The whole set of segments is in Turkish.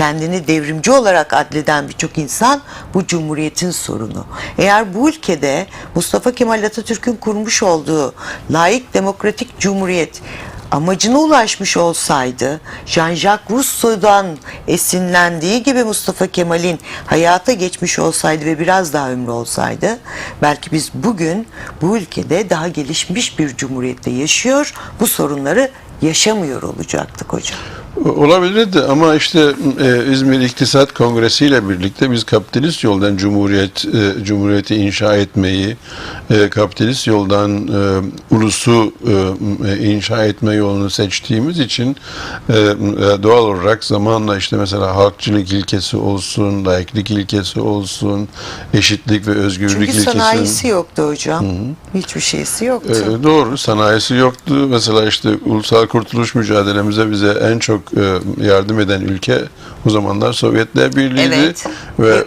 kendini devrimci olarak adleden birçok insan bu cumhuriyetin sorunu. Eğer bu ülkede Mustafa Kemal Atatürk'ün kurmuş olduğu layık demokratik cumhuriyet amacına ulaşmış olsaydı, Jean-Jacques Rousseau'dan esinlendiği gibi Mustafa Kemal'in hayata geçmiş olsaydı ve biraz daha ömrü olsaydı, belki biz bugün bu ülkede daha gelişmiş bir cumhuriyette yaşıyor, bu sorunları yaşamıyor olacaktık hocam. Olabilirdi ama işte e, İzmir İktisat Kongresi ile birlikte biz kapitalist yoldan cumhuriyet e, cumhuriyeti inşa etmeyi, e, kapitalist yoldan e, ulusu e, inşa etme yolunu seçtiğimiz için e, e, doğal olarak zamanla işte mesela halkçılık ilkesi olsun, layıklık ilkesi olsun, eşitlik ve özgürlük Çünkü ilkesi. sanayisi yoktu hocam. Hiçbir şeysi yoktu. Ee, doğru. Sanayisi yoktu. Mesela işte ulusal kurtuluş mücadelemize bize en çok e, yardım eden ülke o zamanlar Sovyetler Birliği'ydi. Evet. Ve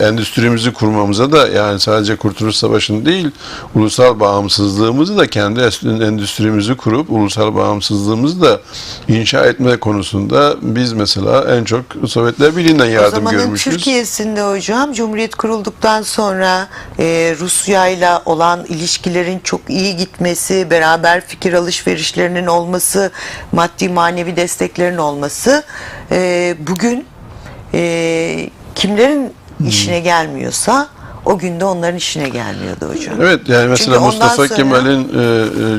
e, endüstrimizi kurmamıza da yani sadece Kurtuluş Savaşı'nı değil, ulusal bağımsızlığımızı da kendi endüstrimizi kurup ulusal bağımsızlığımızı da inşa etme konusunda biz mesela en çok Sovyetler Birliği'nden O yardım zamanın görmüşüz. Türkiye'sinde hocam Cumhuriyet kurulduktan sonra e, Rusya ile olan ilişkilerin çok iyi gitmesi, beraber fikir alışverişlerinin olması, maddi manevi desteklerin olması e, bugün e, kimlerin Hmm. işine gelmiyorsa o günde onların işine gelmiyordu hocam. Evet yani mesela Çünkü Mustafa sonra- Kemal'in e,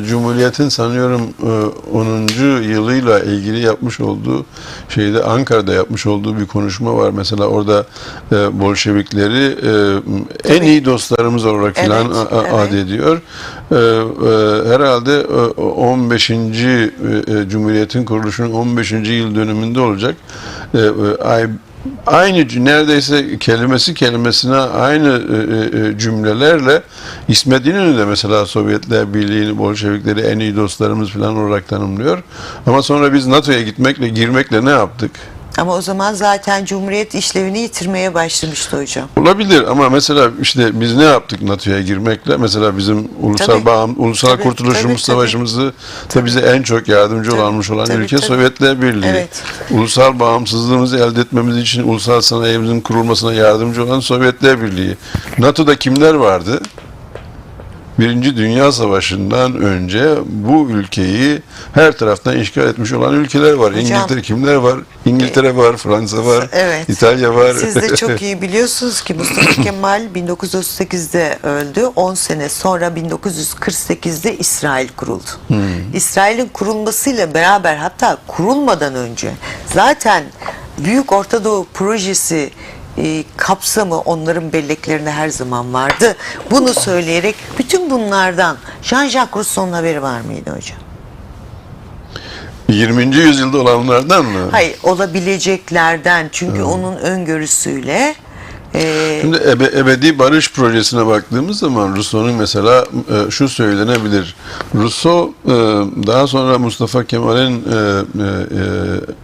e, Cumhuriyet'in sanıyorum e, 10. yılıyla ilgili yapmış olduğu şeyde Ankara'da yapmış olduğu bir konuşma var. Mesela orada e, Bolşevikleri e, en iyi dostlarımız olarak filan Evet, a- evet. ad ediyor. E, e, herhalde e, 15. e, e, Cumhuriyet'in kuruluşunun 15. yıl dönümünde olacak. E, e, ay aynı neredeyse kelimesi kelimesine aynı e, e, cümlelerle İsmet İnönü de mesela Sovyetler Birliği'ni Bolşevikleri en iyi dostlarımız falan olarak tanımlıyor. Ama sonra biz NATO'ya gitmekle girmekle ne yaptık? Ama o zaman zaten Cumhuriyet işlevini yitirmeye başlamıştı hocam. Olabilir ama mesela işte biz ne yaptık NATO'ya girmekle? Mesela bizim ulusal Tabii. bağım, ulusal Tabii, kurtuluşumuz tabii, tabii. savaşımızı da bize en çok yardımcı Tabii, olmuş olan tabii, ülke tabii. Sovyetler Birliği. Evet. Ulusal bağımsızlığımızı elde etmemiz için ulusal sanayimizin kurulmasına yardımcı olan Sovyetler Birliği. NATO'da kimler vardı? Birinci Dünya Savaşı'ndan önce bu ülkeyi her taraftan işgal etmiş olan ülkeler var. Hocam- İngiltere kimler var? İngiltere var, Fransa var, Evet. İtalya var. Siz de çok iyi biliyorsunuz ki Mustafa Kemal 1938'de öldü. 10 sene sonra 1948'de İsrail kuruldu. İsrail'in kurulmasıyla beraber hatta kurulmadan önce zaten Büyük Orta Doğu projesi e, kapsamı onların belleklerinde her zaman vardı. Bunu söyleyerek bütün bunlardan Jean-Jacques Rousseau'nun haberi var mıydı hocam? 20. yüzyılda olanlardan mı? Hayır olabileceklerden çünkü onun öngörüsüyle e, Şimdi ebe, ebedi barış projesine baktığımız zaman Rousseau'nun mesela e, şu söylenebilir. Rousseau e, daha sonra Mustafa Kemal'in e, e,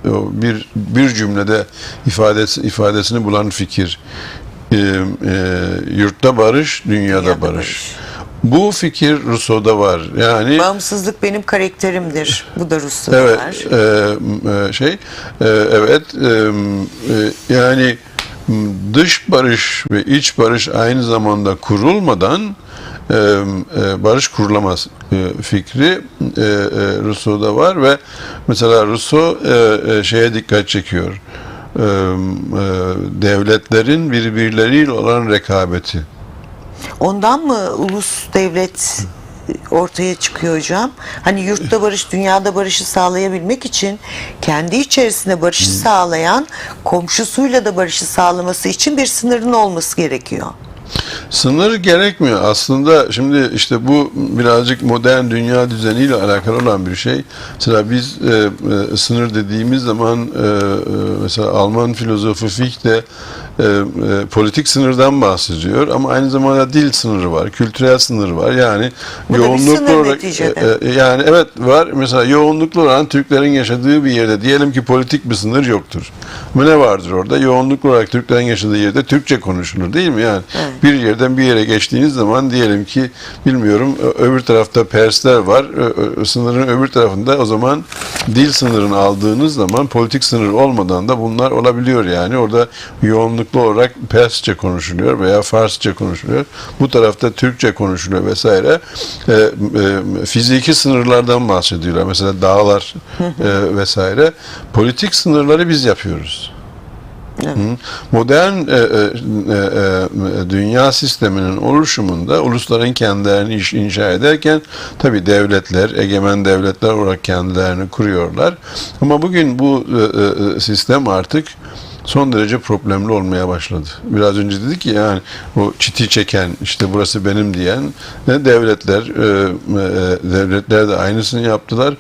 e, bir bir cümlede ifadesi ifadesini bulan fikir. E, e, yurtta barış, dünyada, Dünyada barış. barış. Bu fikir Rousseau'da var. Yani Bağımsızlık benim karakterimdir. Bu da Rus'ta Evet, var. e, e, şey, e, evet, e, e, yani dış barış ve iç barış aynı zamanda kurulmadan e, e, barış kurulamaz e, fikri e, e, Rousseau'da var ve mesela Rousseau e, e, şeye dikkat çekiyor. E, e, devletlerin birbirleriyle olan rekabeti. Ondan mı ulus devlet ortaya çıkıyor hocam? Hani yurtta barış, dünyada barışı sağlayabilmek için kendi içerisinde barışı sağlayan komşusuyla da barışı sağlaması için bir sınırın olması gerekiyor. Sınır gerekmiyor. Aslında şimdi işte bu birazcık modern dünya düzeniyle alakalı olan bir şey. Mesela biz e, e, sınır dediğimiz zaman e, e, mesela Alman filozofu Fichte e, e, politik sınırdan bahsediyor ama aynı zamanda dil sınırı var, kültürel sınır var. Yani Bu yoğunluklu olarak e, e, yani evet var. Mesela yoğunluklu olan Türklerin yaşadığı bir yerde diyelim ki politik bir sınır yoktur. Ama ne vardır orada? Yoğunluklu olarak Türklerin yaşadığı yerde Türkçe konuşulur değil mi? Yani Evet. bir yerden bir yere geçtiğiniz zaman diyelim ki bilmiyorum öbür tarafta Persler var. Sınırın öbür tarafında o zaman dil sınırını aldığınız zaman politik sınır olmadan da bunlar olabiliyor yani. Orada yoğunluklu olarak Persçe konuşuluyor veya Farsça konuşuluyor. Bu tarafta Türkçe konuşuluyor vesaire. E, e, fiziki sınırlardan bahsediyorlar. Mesela dağlar e, vesaire. Politik sınırları biz yapıyoruz. Hı. Modern e, e, e, e, dünya sisteminin oluşumunda ulusların kendilerini iş- inşa ederken tabi devletler, egemen devletler olarak kendilerini kuruyorlar. Ama bugün bu e, e, sistem artık son derece problemli olmaya başladı. Biraz önce dedik ki yani o çiti çeken işte burası benim diyen ne devletler e, e, devletler de aynısını yaptılar.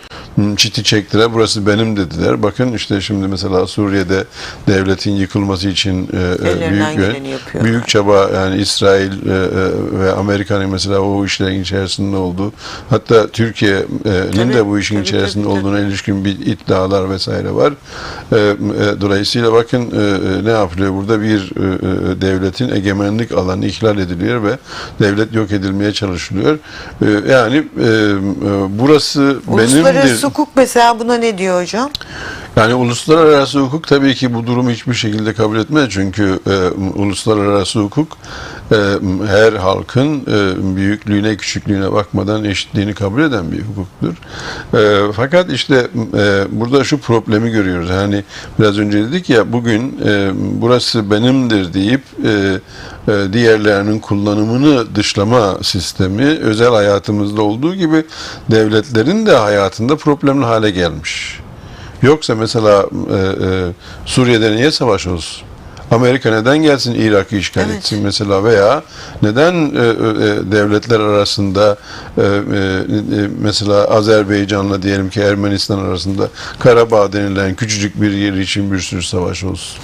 Çiti çektiler burası benim dediler. Bakın işte şimdi mesela Suriye'de devletin yıkılması için e, e, Ellerinden büyük büyük çaba yani İsrail e, ve Amerika'nın mesela o işlerin içerisinde olduğu hatta Türkiye'nin Tabii, de bu işin tabii, içerisinde tabii, tabii. olduğuna ilişkin bir iddialar vesaire var. Dolayısıyla bakın ne yapılıyor burada bir devletin egemenlik alanı ihlal ediliyor ve devlet yok edilmeye çalışılıyor. Yani burası benimdir. Hukuk mesela buna ne diyor hocam? Yani uluslararası hukuk tabii ki bu durumu hiçbir şekilde kabul etmez. Çünkü e, uluslararası hukuk e, her halkın e, büyüklüğüne, küçüklüğüne bakmadan eşitliğini kabul eden bir hukuktur. E, fakat işte e, burada şu problemi görüyoruz. Yani biraz önce dedik ya bugün e, burası benimdir deyip e, e, diğerlerinin kullanımını dışlama sistemi özel hayatımızda olduğu gibi devletlerin de hayatında problemli hale gelmiş. Yoksa mesela e, e, Suriye'de niye savaş olsun? Amerika neden gelsin Irak'ı işgal Evet. etsin mesela veya neden e, e, devletler arasında e, e, e, mesela Azerbaycan'la diyelim ki Ermenistan arasında Karabağ denilen küçücük bir yer için bir sürü savaş olsun?